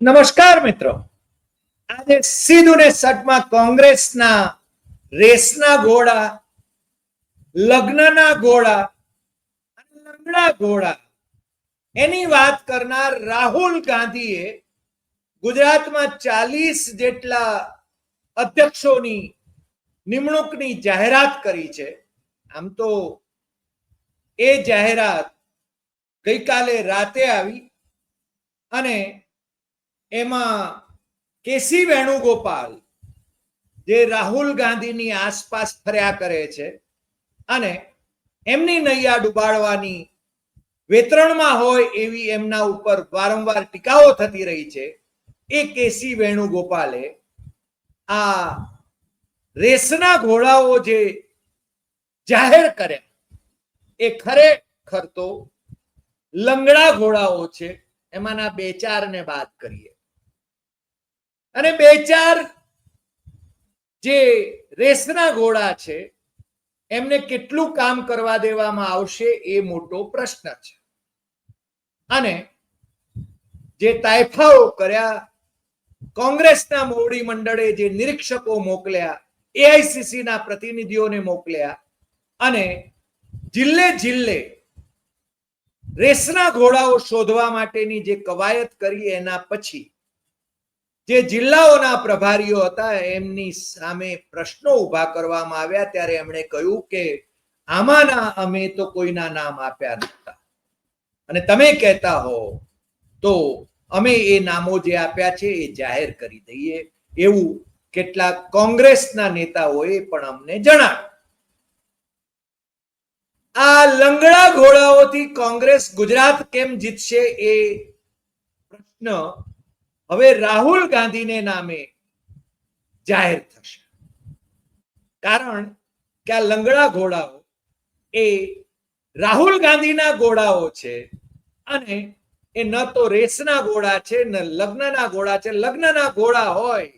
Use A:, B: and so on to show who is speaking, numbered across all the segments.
A: નમસ્કાર મિત્રો. આજે સીધું ને સટમાં કોંગ્રેસના રેસના ઘોડા લગ્નના ઘોડા લંગડા ઘોડા એની વાત કરનાર રાહુલ ગાંધીએ ગુજરાતમાં ચાલીસ જેટલા અધ્યક્ષોની નિમણૂકની જાહેરાત કરી છે. આમ તો એ જાહેરાત ગઈકાલે રાતે આવી અને એમાં કેસી વેણુગોપાલ, જે રાહુલ ગાંધીની આસપાસ ફર્યા કરે છે અને એમની નૈયા ડુબાડવાની વેતરણમાં હોય એવી એમના ઉપર વારંવાર ટીકાઓ થતી રહી છે, એ કેસી વેણુગોપાલે આ રેસના ઘોડાઓ જે જાહેર કરે, એ ખરેખર તો લંગડા ઘોડાઓ છે. એમાંના બે ચાર ને બાદ કરીએ. અને બે ચાર જે રેસના ઘોડા છે, એમને કેટલું કામ કરવા દેવામાં આવશે એ મોટો પ્રશ્ન છે. અને જે તાયફાઓ કર્યા, કોંગ્રેસના મોવડી મંડળે જે નિરીક્ષકો મોકલ્યા એઆઈસીસી ના પ્રતિનિધિઓને મોકલ્યા, અને જિલ્લે જિલ્લે રેસના ઘોડાઓ શોધવા માટેની જે કવાયત કરી એના પછી જે જિલ્લાઓના પ્રભારીઓ હતા, એમની સામે પ્રશ્નો ઊભા કરવામાં આવ્યા. ત્યારે એમણે કહ્યું કે, આમાંના અમે તો કોઈના નામ આપ્યા નહોતા. અને તમે કહેતા હો, તો અમે એ નામો જે આપ્યા છે, એ જાહેર કરી દઈએ. એવું કેટલાક કોંગ્રેસના નેતાઓએ પણ અમને જણાવ્યું. આ લંગડા ઘોડાઓથી કોંગ્રેસ ગુજરાત કેમ જીતશે એ પ્રશ્ન હવે રાહુલ ગાંધીને નામે જાહેર થશે. કારણ કે આ લંગડા ઘોડાઓ એ રાહુલ ગાંધીના ઘોડાઓ છે અને એ ન તો રેસના ઘોડા છે, ન લગ્નના ઘોડા છે. લગ્નના ઘોડા હોય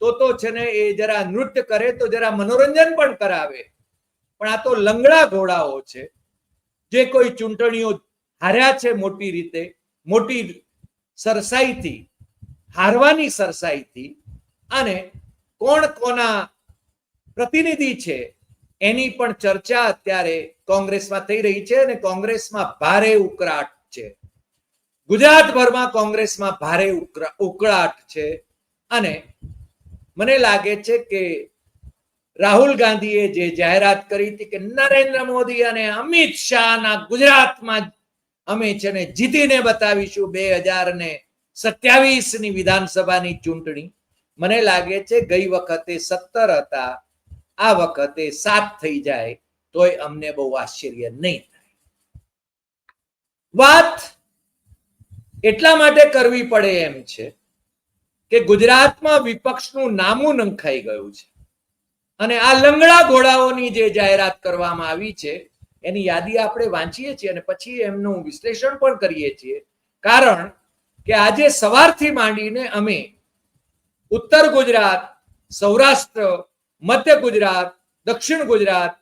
A: તો તો છે ને એ જરા નૃત્ય કરે, તો જરા મનોરંજન પણ કરાવે. પણ આ તો લંગડા ઘોડાઓ છે. જે કોઈ ચૂંટણીઓ હાર્યા છે મોટી રીતે, મોટી સરસાઈથી હારવાની સરસાઈથી અને કોણ કોના પ્રતિનિધિ છે એની પણ ચર્ચા અત્યારે કોંગ્રેસમાં થઈ રહી છે અને કોંગ્રેસમાં ભારે ઉકળાટ છે. ગુજરાતભરમાં કોંગ્રેસમાં ભારે ઉકળાટ છે અને મને લાગે છે કે રાહુલ ગાંધીએ જે જાહેરાત કરી હતી કે નરેન્દ્ર મોદી અને અમિત શાહના ગુજરાતમાં અમે છે ને જીતીને બતાવીશું બે હજાર ને સત્યાવીસની વિધાનસભાની ચૂંટણી મને લાગે છે ગઈ વખતે સત્તર હતા, આ વખતે સાત થઈ જાય, તોય અમને બહુ આશ્ચર્ય નહીં થાય. વાત એટલા માટે કરવી પડે એમ છે કે ગુજરાતમાં વિપક્ષનું નામું નંખાઈ ગયું છે. અને આ લંગડા ઘોડાઓની જે જાહેરાત કરવામાં આવી છે, એની યાદી આપણે વાંચીએ છીએ અને પછી એમનું વિશ્લેષણ પણ કરીએ છીએ. કારણ કે આજે સવારથી માંડીને અમે ઉત્તર ગુજરાત, સૌરાષ્ટ્ર, મધ્ય ગુજરાત, દક્ષિણ ગુજરાત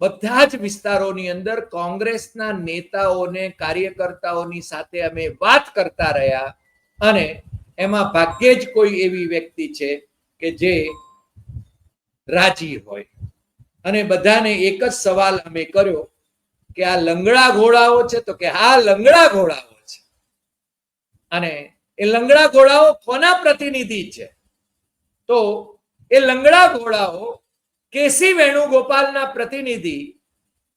A: બધા જ વિસ્તારોની અંદર કોંગ્રેસના નેતાઓને, કાર્યકર્તાઓની સાથે અમે વાત કરતા રહ્યા અને એમાં ભાગ્યે જ કોઈ એવી વ્યક્તિ છે કે જે રાજી હોય. અને બધાને એક જ સવાલ અમે કર્યો કે આ લંગડા ઘોડાઓ છે તો કે હા, લંગડા ઘોડાઓ. અને એ લંગડા ઘોડાઓ કોના પ્રતિનિધિ છે? તો એ લંગડા ઘોડાઓ કેસી વેણુગોપાલના પ્રતિનિધિ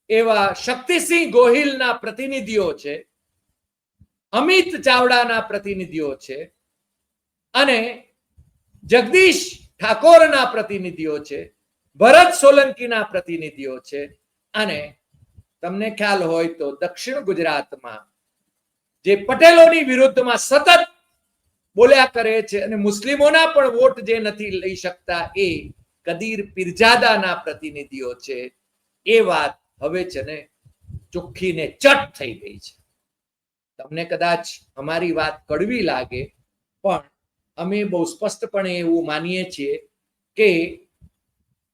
A: એવા શક્તિસિંહ ગોહિલના પ્રતિનિધિઓ છે, અમિત ચાવડાના પ્રતિનિધિઓ છે અને જગદીશ ઠાકોરના પ્રતિનિધિઓ છે, ભરત સોલંકીના પ્રતિનિધિઓ છે અને તમને ખ્યાલ હોય તો દક્ષિણ ગુજરાતમાં જે પટેલોની વિરુદ્ધમાં સતત બોલ્યા કરે છે અને મુસ્લિમોના પણ વોટ જે નથી લઈ શકતા એ કદીર પીરજાદાના પ્રતિનિધિઓ છે. એ વાત હવે છે ને ચોખ્ખીને ચટ થઈ ગઈ છે. તમને કદાચ અમારી વાત કડવી લાગે, પણ અમે બહુ સ્પષ્ટપણે એવું માનીએ છીએ કે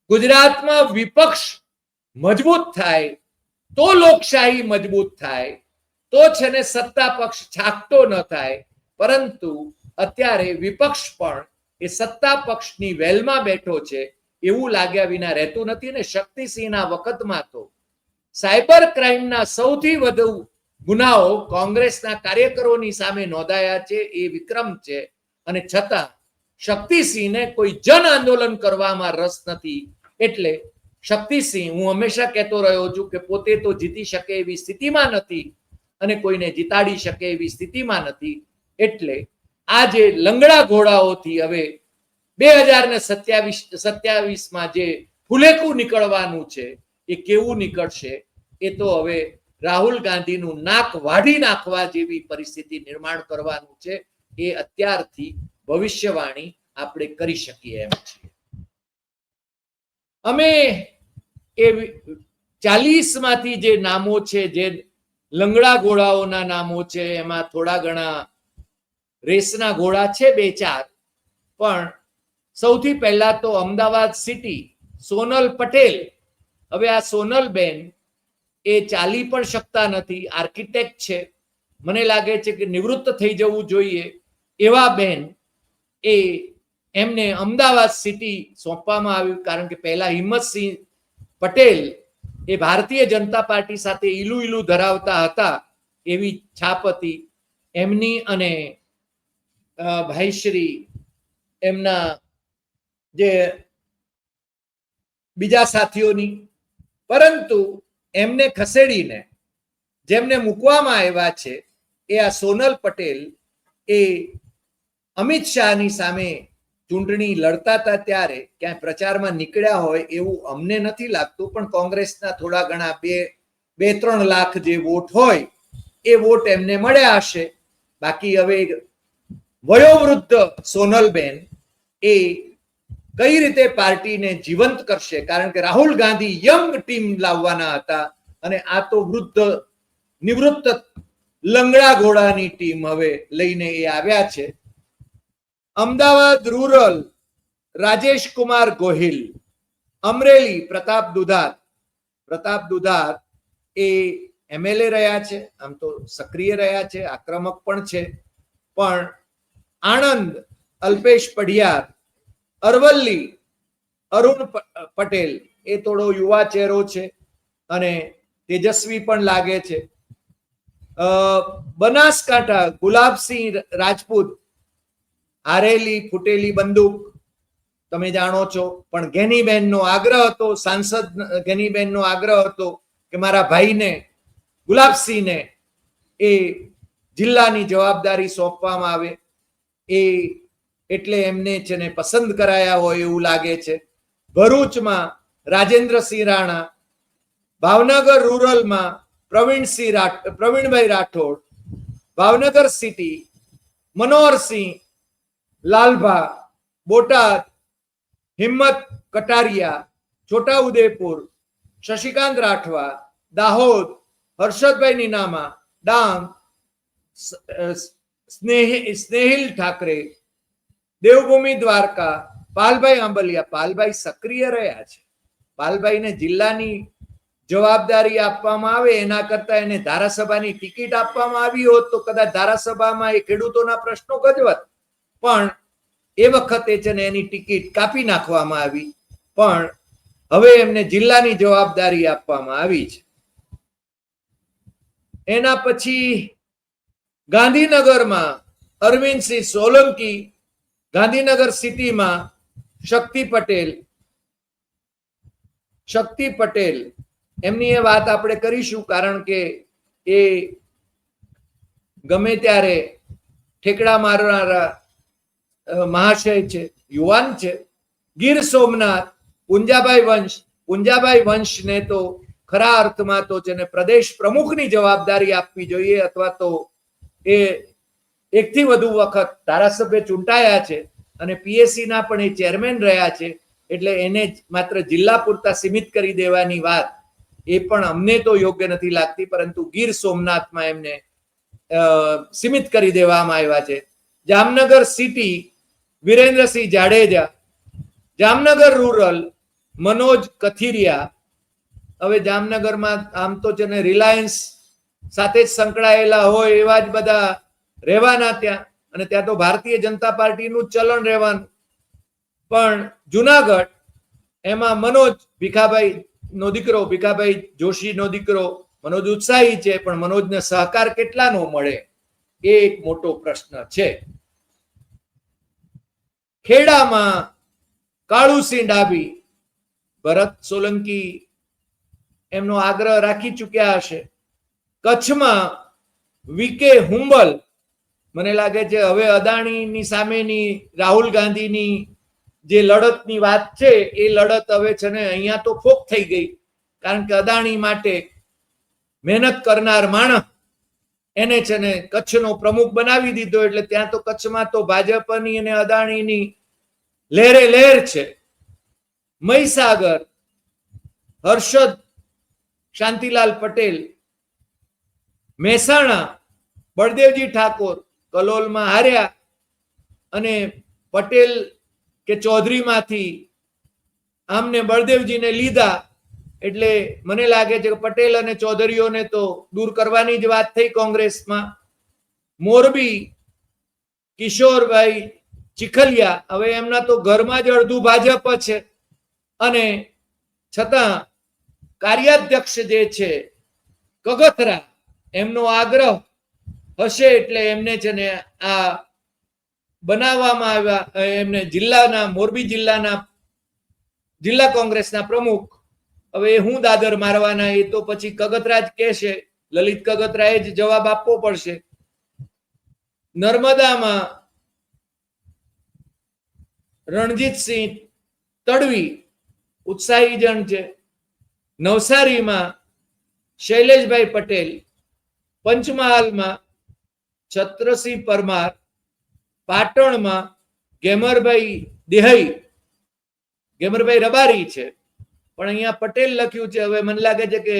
A: ગુજરાતમાં વિપક્ષ મજબૂત થાય, તો લોકશાહી મજબૂત થાય તો છે ને સત્તા પક્ષ છાકતો ન થાય, પરંતુ અત્યારે વિપક્ષ પણ એ સત્તા પક્ષની વેલમાં બેઠો છે, એવું લાગ્યા વિના રહેતું નથી ને શક્તિસિંહના વખતમાં તો. સાયબર ક્રાઇમના સૌથી વધુ ગુનાઓ કોંગ્રેસના કાર્યકરોની સામે નોંધાયા છે એ વિક્રમ છે, અને છતાં શક્તિસિંહને કોઈ જન આંદોલન કરવામાં રસ નથી. એટલે શક્તિસિંહ, હું હંમેશા કહેતો રહ્યો છું કે પોતે તો જીતી શકે એવી સ્થિતિમાં નથી અને કોઈને જીતાડી શકે એવી સ્થિતિમાં નથી. એટલે આ જે લંગડા ઘોડાઓથી હવે બે હજાર ને સત્યાવીસ, સત્યાવીસમાં જે ફુલેકું નીકળવાનું છે, એ કેવું નીકળશે? એ તો હવે રાહુલ ગાંધીનું નાક વાઢી નાખવા જેવી પરિસ્થિતિ નિર્માણ કરવાનું છે. એ અત્યારથી ભવિષ્યવાણી આપણે કરી શકીએ એમ છીએ. અમે એ ચાલીસમાંથી જે નામો છે, જે લંગડા ઘોડાઓના નામો છે, એમાં થોડા ઘણા રેસના ઘોડા છે બે ચાર. પણ સૌથી પહેલા તો અમદાવાદ સિટી, સોનલ પટેલ. હવે આ સોનલ બેન એ ચાલી પણ શકતા નથી, આર્કિટેક્ટ છે. મને લાગે છે કે નિવૃત્ત થઈ જવું જોઈએ. એવા બેન એ એમને અમદાવાદ સિટી સોંપવામાં આવ્યું, કારણ કે પહેલા હિંમતસિંહ પટેલ એ ભારતીય જનતા પાર્ટી સાથે ઈલુ ઈલુ ધરાવતા હતા એવી છાપ હતી. એમની અને ભાઈશ્રી એમના જે બીજા સાથીઓની, પરંતુ એમને ખસેડીને જેમને મૂકવામાં આવ્યા છે એ આ સોનલ પટેલ એ અમિત શાહની સામે ચૂંટણી લડતા હતા ત્યારે ક્યાંય પ્રચારમાં નીકળ્યા હોય એવું અમને નથી લાગતું, પણ કોંગ્રેસના થોડા ઘણા બે બે, ત્રણ લાખ જે વોટ હોય, એ વોટ એમને મળ્યા હશે. બાકી હવે વયોવૃદ્ધ સોનલબેન એ કઈ રીતે પાર્ટીને જીવંત કરશે? કારણ કે રાહુલ ગાંધી યંગ ટીમ લાવવાના હતા અને આ તો વૃદ્ધ, નિવૃત્ત લંગડા ઘોડાની ટીમ હવે લઈને એ આવ્યા છે. અમદાવાદ રૂરલ, રાજેશ કુમાર ગોહિલ, અમરેલી પ્રતાપ દુધાત પ્રતાપ દુધાત એ એમએલએ રહ્યા છે, આમ તો સક્રિય રહ્યા છે, આક્રમક પણ છે. પણ આણંદ અલ્પેશ પઢિયાર, અરવલ્લી અરુણ પટેલ એ થોડો યુવા ચહેરો છે અને તેજસ્વી પણ લાગે છે. બનાસકાંઠા ગુલાબસિંહ રાજપૂત હારેલી ફૂટેલી બંદૂક, તમે જાણો છો. પણ ગેનીબેનનો આગ્રહ હતો, સાંસદ ગેનીબેનનો આગ્રહ હતો કે મારા ભાઈને, ગુલાબસિંહને એ જિલ્લાની જવાબદારી સોંપવામાં આવે. એ એટલે એમને છે ને પસંદ કરાયા હોય એવું લાગે છે. ભરૂચમાં રાજેન્દ્રસિંહ રાણા, ભાવનગર રૂરલમાં પ્રવીણસિંહ રાઠ, પ્રવીણભાઈ રાઠોડ, ભાવનગર સિટી, મનોહરસિંહ લાલભા, બોટાદ, હિંમત, કટારિયા, છોટાઉદેપુર, શશિકાંત રાઠવા, દાહોદ, હર્ષદભાઈ નીનામા, ડાંગ સ્નેહિલ ઠાકરે, દેવભૂમિ દ્વારકા, પાલભાઈ આંબલિયા. પાલભાઈ સક્રિય રહ્યા છે. પાલભાઈને જિલ્લાની જવાબદારી આપવામાં આવે, એના કરતા એને ધારાસભાની ટિકિટ આપવામાં આવી હોત તો કદાચ ધારાસભામાં એ ખેડૂતોના પ્રશ્નો ગજવત. પણ એ વખતે છે ને એની ટિકિટ કાપી નાખવામાં આવી. પણ હવે એમને જિલ્લાની જવાબદારી આપવામાં આવી છે. એના પછી ગાંધીનગરમાં અરવિંદસિંહ સોલંકી ગાંધીનગર સિટીમાં શક્તિ પટેલ શક્તિ પટેલ, એમની એ વાત આપણે કરીશું કારણ કે એ ગમે ત્યારે ઠેકડા મારનારા મહાશય છે, યુવાન છે. ગીર સોમનાથ, પુંજાભાઈ વંશ, પુંજાભાઈ વંશને તો ખરા અર્થમાં તો જેને પ્રદેશ પ્રમુખની જવાબદારી આપવી જોઈએ અથવા તો એ એકથી વધુ વખત ધારાસભ્ય ચૂંટાયા છે અને પીએસસી ના પણ એ ચેરમેન રહ્યા છે, એટલે એને માત્ર જિલ્લા પૂરતા સીમિત કરી દેવાની વાત એ પણ અમને તો યોગ્ય નથી લાગતી, પરંતુ ગીર સોમનાથમાં એમને સીમિત કરી દેવામાં આવ્યા છે. Jamnagar city Virendrasinh Jadeja, Jamnagar rural, Manoj Kathiriya. હવે જામનગરમાં આમ તો છે ને રિલાયન્સ સાથે જ સંકળાયેલા હોય એવા જ બધા રહેવાના ત્યાં. અને ત્યાં તો ભારતીય જનતા પાર્ટીનું ચલણ રહેવાનું. પણ જુનાગઢ, એમાં મનોજ ભીખાભાઈ નો દીકરો, ભીખાભાઈ જોશી નો દીકરો, મનોજ ઉત્સાહી છે, પણ મનોજને સહકાર કેટલાનો મળે? એ એક મોટો પ્રશ્ન છે. ખેડામાં કાળુસિંહ ડાબી, ભરત સોલંકી એમનો આગ્રહ રાખી ચૂક્યા હશે. કચ્છમાં વીકે હુંબલ, મને લાગે છે હવે અદાણીની સામેની રાહુલ ગાંધીની જે લડતની વાત છે, એ લડત હવે છે ને અહીંયા તો ફોક થઈ ગઈ. કારણ કે અદાણી માટે મહેનત કરનાર માણસ એને છે ને કચ્છનો પ્રમુખ બનાવી દીધો એટલે ત્યાં તો કચ્છમાં તો ભાજપની અને અદાણીની લહેરે લહેર છે. મહીસાગર, હર્ષદ, શાંતિલાલ પટેલ, મહેસાણા, બળદેવજી ઠાકોર કલોલમાં હાર્યા અને પટેલ કે ચૌધરીમાંથી આમને બળદેવજીને લીધા એટલે મને લાગે છે કે પટેલ અને ચૌધરીઓને તો દૂર કરવાની જ વાત થઈ કોંગ્રેસમાં. મોરબી, કિશોરભાઈ ચીખલિયા, હવે એમના તો ઘરમાં જ અડધું ભાજપ છે. અને છતાં કાર્યાધ્યક્ષ જે છે, કગથરા, એમનો આગ્રહ હશે એટલે એમને છે ને આ બનાવવામાં આવ્યા, એમને જિલ્લાના, મોરબી જિલ્લાના જિલ્લા કોંગ્રેસના પ્રમુખ હવે હું દાદર મારવાના એ તો પછી કગતરા જ કહેશે, લલિત કગતરાએ જ જવાબ આપવો પડશે. નર્મદામાં રણજીતસિંહ તડવી ઉત્સાહી જણ છે. નવસારીમાં શૈલેષભાઈ પટેલ, પંચમહાલમાં છત્રસિંહ પરમાર, પાટણમાં ગેમરભાઈ દેહઈ. ગેમરભાઈ રબારી છે. પણ અહીંયા પટેલ લખ્યું છે, હવે મને લાગે છે કે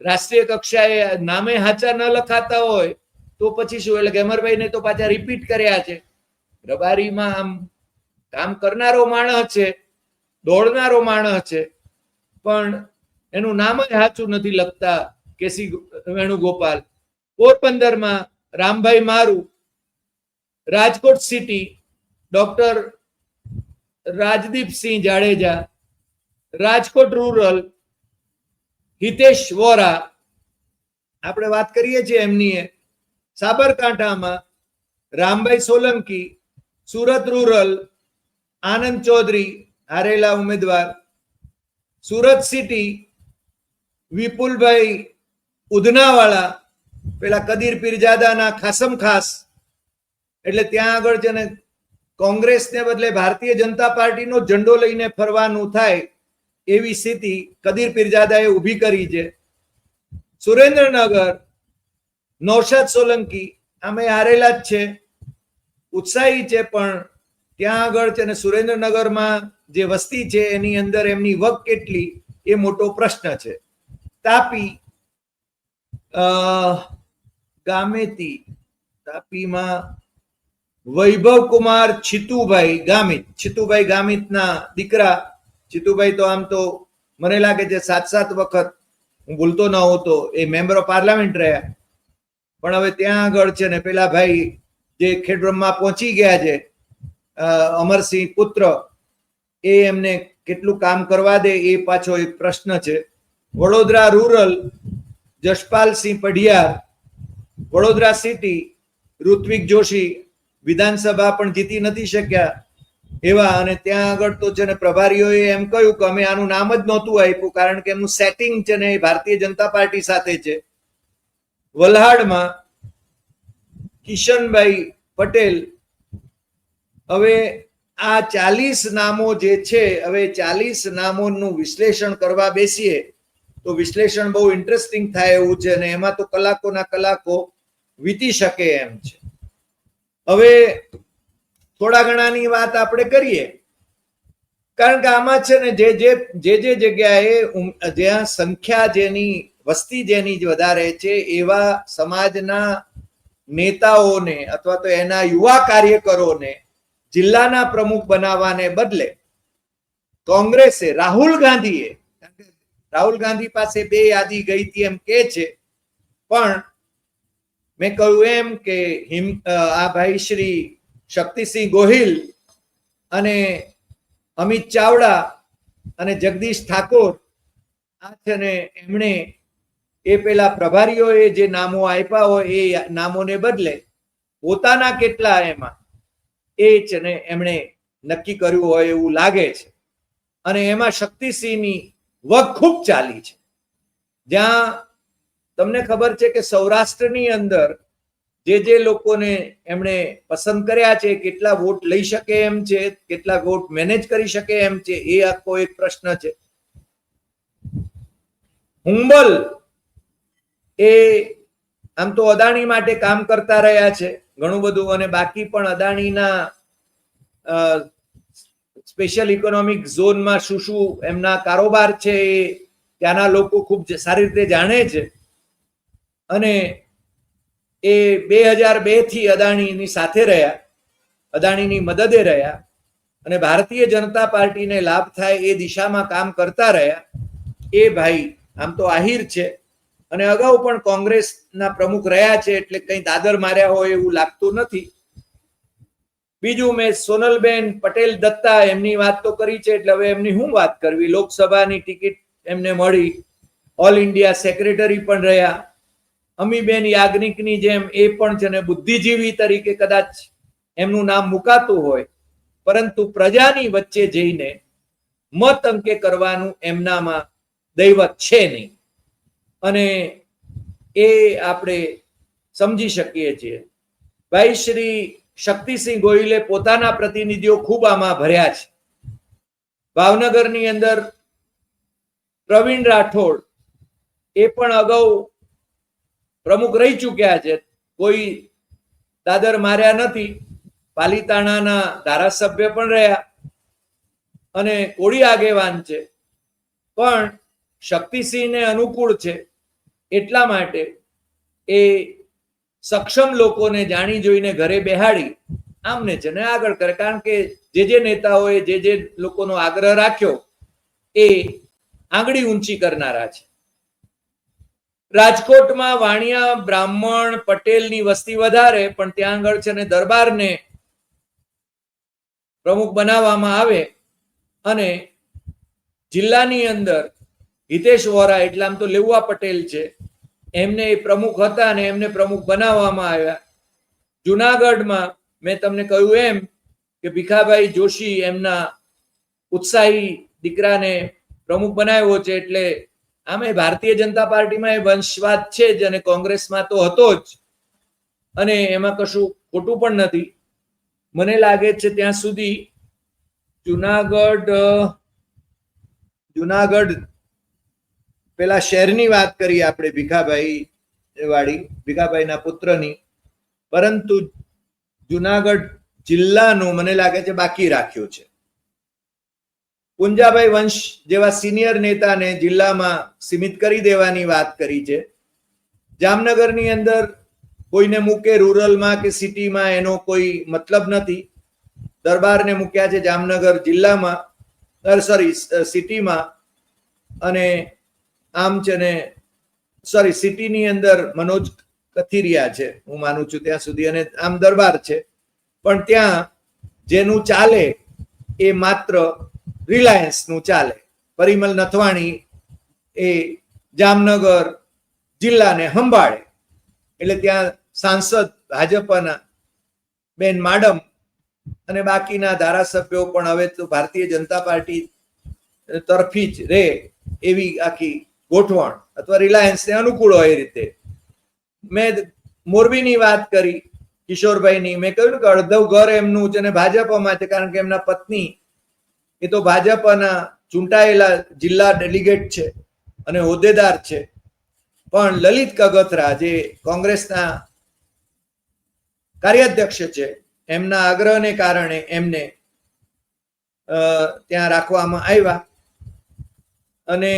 A: રાષ્ટ્રીય કક્ષાએ નામે હાચા ન લખાતા હોય તો પછી શું? એટલે ગેમરભાઈને તો પાછા રિપીટ કર્યા છે. રબારીમાં આમ કામ કરનારો માણસ છે, દોડનારો માણસ છે, પણ એનું નામ જ સાચું નથી લખતા કેસી વેણુગોપાલ. પોરબંદરમાં Rambhai Maru, Rajkot city doctor Rajdeepsinh Jadeja Rajkot rural Hitesh Vora. આપણે વાત કરીએ છીએ એમની સાબરકાંઠામાં રામભાઈ સોલંકી, સુરત રૂરલ આનંદ ચૌધરી, હારેલા ઉમેદવાર. સુરત સિટી વિપુલભાઈ ઉધનાવાળા, પેલા કદીર પીરજાદાના ખાસમ ખાસ. એટલે ત્યાં આગળ છે ને કોંગ્રેસને બદલે ભારતીય જનતા પાર્ટીનો ઝંડો લઈને ફરવાનું થાય. એવી સ્થિતિ કદીર પીરજાદાએ ઊભી કરી છે. સુરેન્દ્રનગર, નૌશાદ સોલંકી આમે હારેલા જ છે. ઉત્સાહી છે પણ ત્યાં આગળ છે ને સુરેન્દ્રનગરમાં જે વસ્તી છે એની અંદર એમની વક કેટલી એ મોટો પ્રશ્ન છે. તાપી ગામેતી, તાપીમાં વૈભવ કુમાર છીતુભાઈ ગામિત, છીતુભાઈ ગામિતના દીકરા છીતુભાઈ તો આમ તો મને લાગે છે સાત સાત વખત હું ભૂલતો ન હોતો, એ મેમ્બર ઓફ પાર્લામેન્ટ રહ્યા. પણ હવે ત્યાં આગળ છે ને પેલા ભાઈ જે ખેડબ્રહ્મા પહોંચી ગયા છે અમરસિંહ પુત્ર, એ એમને કેટલું કામ કરવા દે એ પાછો એક પ્રશ્ન છે. વડોદરા રૂરલ, જશપાલસિંહ પઢિયાર, વડોદરા સિટી, ઋત્વિક જોશી વિધાનસભા પણ જીતી નથી શક્યા. એવા અને ત્યાં આગળ તો છે ને પ્રભારીઓએ એમ કહ્યું કે અમે આનું નામ જ નહોતું આપ્યું, કારણ કે એમનું સેટિંગ છે ને એ ભારતીય જનતા પાર્ટી સાથે છે. વલહાડમાં કિશનભાઈ પટેલ, હવે આ ચાલીસ નામો જે છે, હવે ચાલીસ નામોનું વિશ્લેષણ કરવા બેસીએ, તો વિશ્લેષણ બહુ ઇન્ટરેસ્ટિંગ થાય એવું છે અને એમાં તો કલાકોના કલાકો વીતી શકે એમ છે. હવે થોડા ઘણાની વાત આપણે કરીએ. કારણ કે આમાં છે ને જે જે જે જે જગ્યાએ જ્યાં સંખ્યા જેની, વસ્તી જેની વધારે છે, એવા સમાજના નેતાઓને અથવા તો એના યુવા કાર્યકરોને જિલ્લાના પ્રમુખ બનાવવાને બદલે કોંગ્રેસે રાહુલ ગાંધીએ રાહુલ ગાંધી પાસે બે યાદી ગઈ હતી એમ કે છે, પણ મેં કહ્યું એમ કે હિમ આ ભાઈ શ્રી શક્તિસિંહ ગોહિલ અને અમિત ચાવડા અને જગદીશ ઠાકોર આ છે ને એમણે એ પેલા પ્રભારીઓએ જે નામો આપ્યા હોય એ નામોને બદલે પોતાના કેટલા એમાં એ છે ને એમણે નક્કી કર્યું હોય એવું લાગે છે. અને એમાં શક્તિસિંહની વગ ખૂબ ચાલી છે. જ્યાં તમને ખબર છે કે સૌરાષ્ટ્રની અંદર જે જે લોકોને એમણે પસંદ કર્યા છે, કેટલા વોટ લઈ શકે એમ છે, કેટલા વોટ મેનેજ કરી શકે એમ છે, એ આખો એક પ્રશ્ન છે. હુંબલ એ આમ તો અદાણી માટે કામ કરતા રહ્યા છે, ઘણું બધું, અને બાકી પણ અદાણીના સ્પેશિયલ ઇકોનોમિક ઝોનમાં શું શું એમના કારોબાર છે એ ત્યાંના લોકો ખૂબ સારી રીતે જાણે છે. અને એ બે હજાર બેથી અદાણીની સાથે રહ્યા, અદાણીની મદદે રહ્યા અને ભારતીય જનતા પાર્ટીને લાભ થાય એ દિશામાં કામ કરતા રહ્યા. એ ભાઈ આમ તો આહિર છે અને અગાઉ પણ કોંગ્રેસના પ્રમુખ રહ્યા છે એટલે કંઈ દાદર માર્યા હોય એવું લાગતું નથી. બીજું મેં સોનલબેન પટેલ દત્તા એમની વાત તો કરી છે એટલે હવે એમની શું વાત કરવી? લોકસભાની ટિકિટ એમને મળી, ઓલ ઇન્ડિયા સેક્રેટરી પણ રહ્યા અમીબેન યાજ્ઞિકની જેમ એ પણ છે ને બુદ્ધિજીવી તરીકે કદાચ એમનું નામ મુકાતું હોય, પરંતુ પ્રજાની વચ્ચે જઈને મત અંકે કરવાનું એમનામાં દૈવત છે નહીં. અને એ આપણે સમજી શકીએ છીએ. ભાઈ શ્રી શક્તિસિંહ ગોહિલે પોતાના પ્રતિનિધિઓ ખૂબ આમાં ભર્યા છે. ભાવનગરની અંદર પ્રવીણ રાઠોડ એ પણ અગાઉ પ્રમુખ રહી ચૂક્યા છે. કોઈ દાદર માર્યા નથી. પાલીતાણાના ધારાસભ્ય પણ રહ્યા અને કોળી આગેવાન છે. પણ શક્તિસિંહને અનુકૂળ છે એટલા માટે એ સક્ષમ લોકોને જાણી જોઈને ઘરે બેહાડી આમને છે ને આગળ કરે. કારણ કે જે જે નેતાઓએ જે જે લોકોનો આગ્રહ રાખ્યો એ આંગળી ઊંચી કરનારા છે. રાજકોટમાં વાણિયા બ્રાહ્મણ પટેલની વસ્તી વધારે, પણ ત્યાં આગળ છે ને દરબારને પ્રમુખ બનાવવામાં આવે અને જિલ્લાની અંદર હિતેશ વોરા એટલે આમ તો લેવા પટેલ છે, એમને એ પ્રમુખ હતા અને એમને પ્રમુખ બનાવવામાં આવ્યા. જુનાગઢમાં મેં તમને કહ્યું એમ કે ભીખાભાઈ જોશી એમના ઉત્સાહી દીકરાને પ્રમુખ બનાવ્યો છે એટલે આમે ભારતીય જનતા પાર્ટીમાં એ વંશવાદ છે જ અને કોંગ્રેસમાં તો હતો જ. અને એમાં કશું ખોટું પણ નથી. મને લાગે છે ત્યાં સુધી જુનાગઢ જુનાગઢ પેલા શહેરની વાત કરી આપણે ભીખાભાઈ વાળી ભીખાભાઈના પુત્રની. પરંતુ જુનાગઢ જિલ્લાનું મને લાગે છે બાકી રાખ્યું છે. પુંજાભાઈ વંશ જેવા સિનિયર નેતાને જિલ્લામાં સીમિત કરી દેવાની વાત કરી છે. જામનગરની અંદર કોઈને મૂકે રૂરલમાં કે સિટીમાં એનો કોઈ મતલબ નથી. દરબારને મૂક્યા છે જામનગર જિલ્લામાં સોરી સિટીમાં અને આમ છે ને સોરી સિટીની અંદર મનોજ કથિરિયા છે, હું માનું છું ત્યાં સુધી અને આમ દરબાર છે. પણ ત્યાં જેનું ચાલે એ માત્ર રિલાયન્સનું ચાલે. પરિમલ નથવાણી એ જામનગર જિલ્લાને સંભાળે. એટલે ત્યાં સાંસદ ભાજપના બેન માડમ અને બાકીના ધારાસભ્યો પણ હવે તો ભારતીય જનતા પાર્ટી તરફી જ રહે એવી આખી ગોઠવણ અથવા રિલાયન્સને અનુકૂળ હોય એ રીતે. મેં મોરબીની વાત કરી કિશોરભાઈની. મેં કહ્યું કે અડધું ઘર એમનું છે અને ભાજપમાં છે કારણ કે એમના પત્ની એ તો ભાજપના ચૂંટાયેલા જિલ્લા ડેલિગેટ છે અને હોદ્દેદાર છે. પણ લલિત કગથરા જે કોંગ્રેસના કાર્યાધ્યક્ષ છે, એમના આગ્રહને કારણે એમને ત્યાં રાખવામાં આવ્યા. અને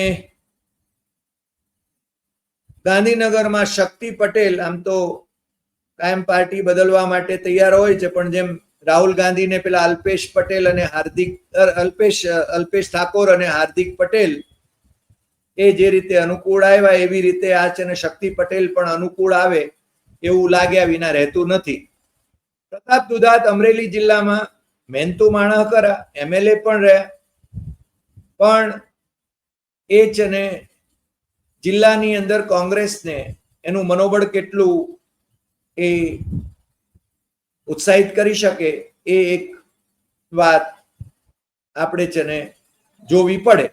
A: ગાંધીનગરમાં શક્તિ પટેલ, આમ તો કાયમ પાર્ટી બદલવા માટે તૈયાર હોય છે, પણ જેમ રાહુલ ગાંધીને પેલા અલ્પેશ પટેલ અને હાર્દિક અલ્પેશ અલ્પેશ ઠાકોર અને હાર્દિક પટેલ એ જે રીતે અનુકૂળ આવ્યા, એવી રીતે આ છે ને શક્તિ પટેલ પણ અનુકૂળ આવે એવું લાગ્યા વિના રહેતું નથી. પ્રતાપ દુધાત અમરેલી જિલ્લામાં મહેનતુ માણસ કરા એમએલએ પણ રહ્યા. પણ એ છે ને જિલ્લાની અંદર કોંગ્રેસને એનું મનોબળ કેટલું એ ઉત્સાહિત કરી શકે એ એક વાત આપણે છે ને જોવી પડે.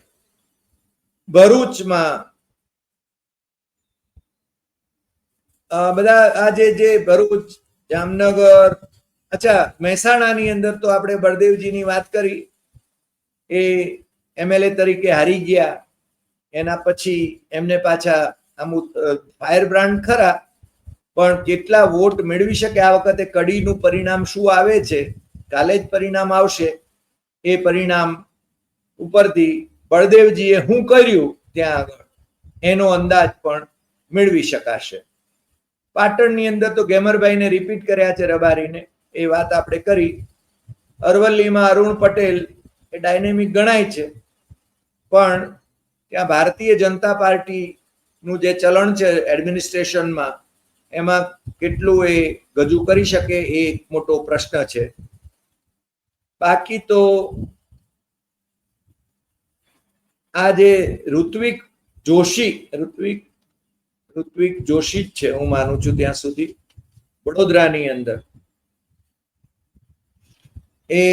A: ભરૂચમાં બધા આ જે જે ભરૂચ, જામનગર, અચ્છા, મહેસાણાની અંદર તો આપણે બળદેવજીની વાત કરી. એ એમએલએ તરીકે હારી ગયા. એના પછી એમને પાછા આમ ફાયર બ્રાન્ડ ખરા. પણ કેટલા વોટ મેળવી શકે આ વખતે કડીનું પરિણામ શું આવે છે? કાલે જ પરિણામ આવશે. એ પરિણામ ઉપરથી બળદેવજીએ શું કર્યું ત્યાં આગળ. એનો અંદાજ પણ મેળવી શકાશે. પાટણની અંદર તો ગેમરભાઈને રિપીટ કર્યા છે રબારીને. એ વાત આપણે કરી. અરવલ્લીમાં અરુણ પટેલ એ ડાયનેમિક ગણાય છે. પણ ત્યાં ભારતીય જનતા પાર્ટીનું જે ચલણ છે એડમિનિસ્ટ્રેશનમાં એમાં કેટલું એ ગજુ કરી શકે એ એક મોટો પ્રશ્ન છે. બાકી તો આ જે ઋત્વિક જોશી, ઋત્વિક ઋત્વિક જોશી જ છે હું માનું છું ત્યાં સુધી. વડોદરાની અંદર. એ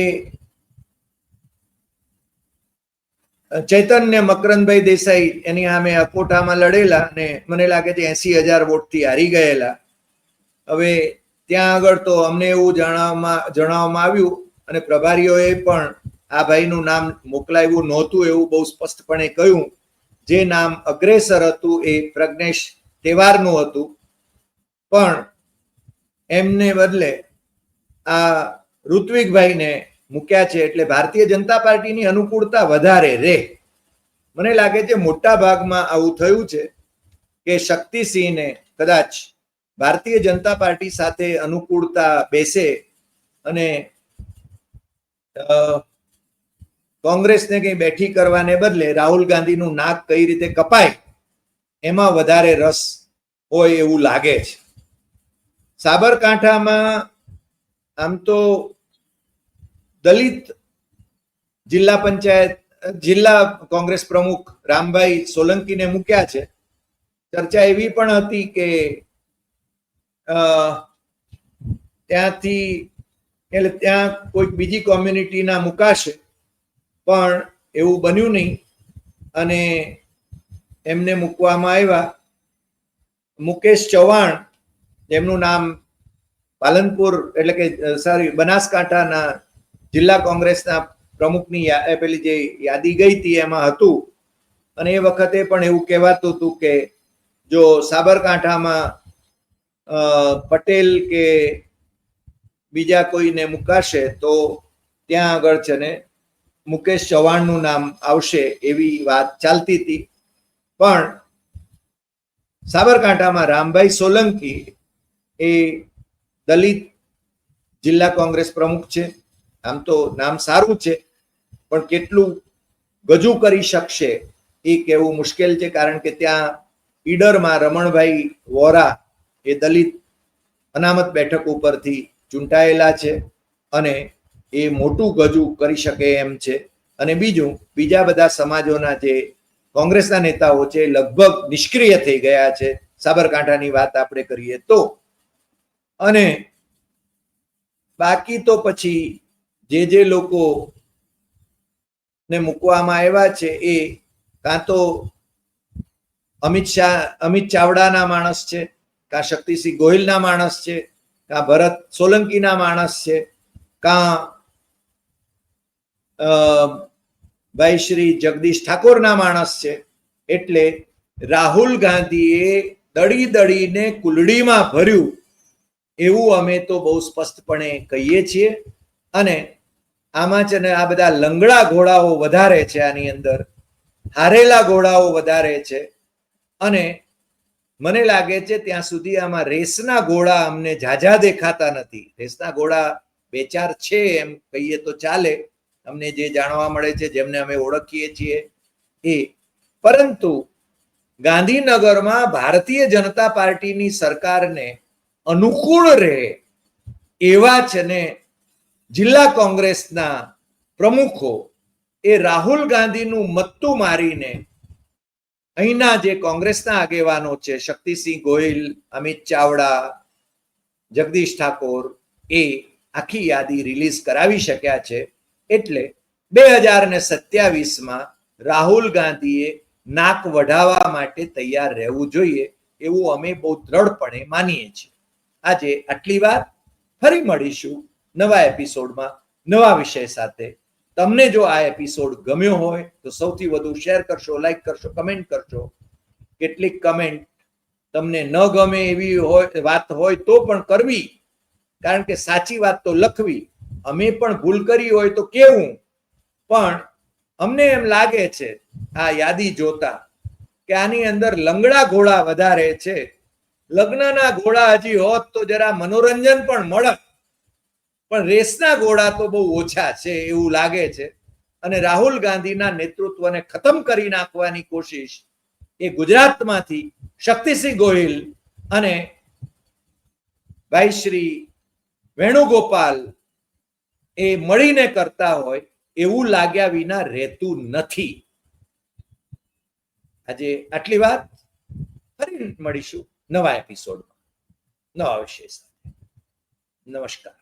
A: ચૈતન્ય મકરંદભાઈ દેસાઈ એની સામે અકોટામાં લડેલા અને મને લાગે છે એસી હજાર વોટથી હારી ગયેલા. હવે ત્યાં આગળ તો અમને એવું જણાવવામાં જણાવવામાં આવ્યું અને પ્રભારીઓએ પણ આ ભાઈનું નામ મોકલાવ્યું નહોતું એવું બહુ સ્પષ્ટપણે કહ્યું. જે નામ અગ્રેસર હતું એ પ્રજ્ઞેશ તહેવારનું હતું. પણ એમને બદલે આ ઋત્વિકભાઈને મૂક્યા છે એટલે ભારતીય જનતા પાર્ટીની અનુકૂળતા વધારે રે. મને લાગે છે મોટા ભાગમાં આવું થયું છે કે શક્તિસિંહને કદાચ ભારતીય જનતા પાર્ટી સાથે અનુકૂળતા બેસે અને કોંગ્રેસને કંઈ બેઠી કરવાને બદલે રાહુલ ગાંધીનું નાક કઈ રીતે કપાય એમાં વધારે રસ હોય એવું લાગે છે. સાબરકાંઠામાં આમ તો દલિત જિલ્લા પંચાયત, જિલ્લા કોંગ્રેસ પ્રમુખ રામભાઈ સોલંકીને મૂક્યા છે. ચર્ચા એવી પણ હતી કે ત્યાંથી એટલે ત્યાં કોઈક બીજી કોમ્યુનિટીના મુકાશે, પણ એવું બન્યું નહીં. અને એમને મૂકવામાં આવ્યા. મુકેશ ચૌહાણ, જેમનું નામ પાલનપુર એટલે કે સોરી બનાસકાંઠાના જિલ્લા કોંગ્રેસના પ્રમુખની પેલી જે યાદી ગઈ હતી એમાં હતું. અને એ વખતે પણ એવું કહેવાતું હતું કે જો સાબરકાંઠામાં પટેલ કે બીજા કોઈને મુકાશે તો ત્યાં આગળ છે ને મુકેશ ચૌહાણનું નામ આવશે એવી વાત ચાલતી હતી. પણ સાબરકાંઠામાં રામભાઈ સોલંકી એ દલિત જિલ્લા કોંગ્રેસ પ્રમુખ છે. આમ તો નામ સારું છે, પણ કેટલું ગજુ કરી શકશે એ કહેવું મુશ્કેલ છે, કારણ કે ત્યાં ઈડરમાં રમણભાઈ વોરા એ દલિત અનામત બેઠક ઉપરથી ચૂંટાયેલા છે અને એ મોટું ગજુ કરી શકે એમ છે. અને બીજું, બીજા બધા સમાજોના જે કોંગ્રેસના નેતાઓ છે, લગભગ નિષ્ક્રિય થઈ ગયા છે, સાબરકાંઠાની વાત આપણે કરીએ તો. અને બાકી તો પછી જે જે લોકો ને મૂકવામાં આવ્યા છે એ કાં તો અમિત શાહ, અમિત ચાવડાના માણસ છે, કાં શક્તિસિંહ ગોહિલના માણસ છે, કાં ભરત સોલંકીના માણસ છે, કાં ભાઈ શ્રી જગદીશ ઠાકોરના માણસ છે, એટલે રાહુલ ગાંધીએ દળી દળીને કુલડીમાં ભર્યું, એવું અમે તો બહુ સ્પષ્ટપણે કહીએ છીએ. અને આમાં છે ને આ બધા લંગડા ઘોડાઓ વધારે છે આની અંદર. હારેલા ઘોડાઓ વધારે છે. અને મને લાગે છે ત્યાં સુધી આમાં રેસના ઘોડા અમને ઝાઝા દેખાતા નથી. રેસના ઘોડા બે ચાર છે એમ કહીએ તો ચાલે. અમને જે જાણવા મળે છે, જેમને અમે ઓળખીએ છીએ, એ. પરંતુ ગાંધીનગરમાં ભારતીય જનતા પાર્ટીની સરકારને અનુકૂળ રહે એવા છે ને જિલ્લા કોંગ્રેસના પ્રમુખો એ રાહુલ ગાંધીનું મત્તું મારીને અહીંના જે કોંગ્રેસના આગેવાનો છે, શક્તિસિંહ ગોહિલ, અમિત ચાવડા, જગદીશ ઠાકોર, એ આખી યાદી રિલીઝ કરાવી શક્યા છે. એટલે બે હજાર ને સત્યાવીસમાં રાહુલ ગાંધીએ નાક વઢાવવા માટે તૈયાર રહેવું જોઈએ એવું અમે બહુ દ્રઢપણે માનીએ છીએ. આજે આટલી વાત. ફરી મળીશું. નવા એપિસોડમાં નવા વિષય સાથે. તમને જો આ એપિસોડ ગમ્યો હોય, તો સૌથી વધુ શેર કરશો લાઈક કરશો કમેન્ટ કરશો. કેટલીક કમેન્ટ તમને ન ગમે એવી હોય, વાત હોય તો પણ કરવી. કારણ કે સાચી વાત તો લખવી. અમે પણ ભૂલ કરી હોય તો કેવું? પણ અમને એમ લાગે છે, આ યાદી જોતા, કે આની અંદર લંગડા ઘોડા વધારે છે. લગ્નના ઘોડા હજી હોત તો જરા મનોરંજન પણ મળત. પણ રેસના ઘોડા તો બહુ ઓછા છે એવું લાગે છે. અને રાહુલ ગાંધીના નેતૃત્વને ખતમ કરી નાખવાની કોશિશ એ ગુજરાતમાંથી શક્તિસિંહ ગોહિલ અને ભાઈ શ્રી વેણુગોપાલ એ મળીને કરતા હોય એવું લાગ્યા વિના રહેતું નથી. આજે આટલી વાત ફરી મળીશું નવા એપિસોડમાં નવા વિષય સાથે. નમસ્કાર.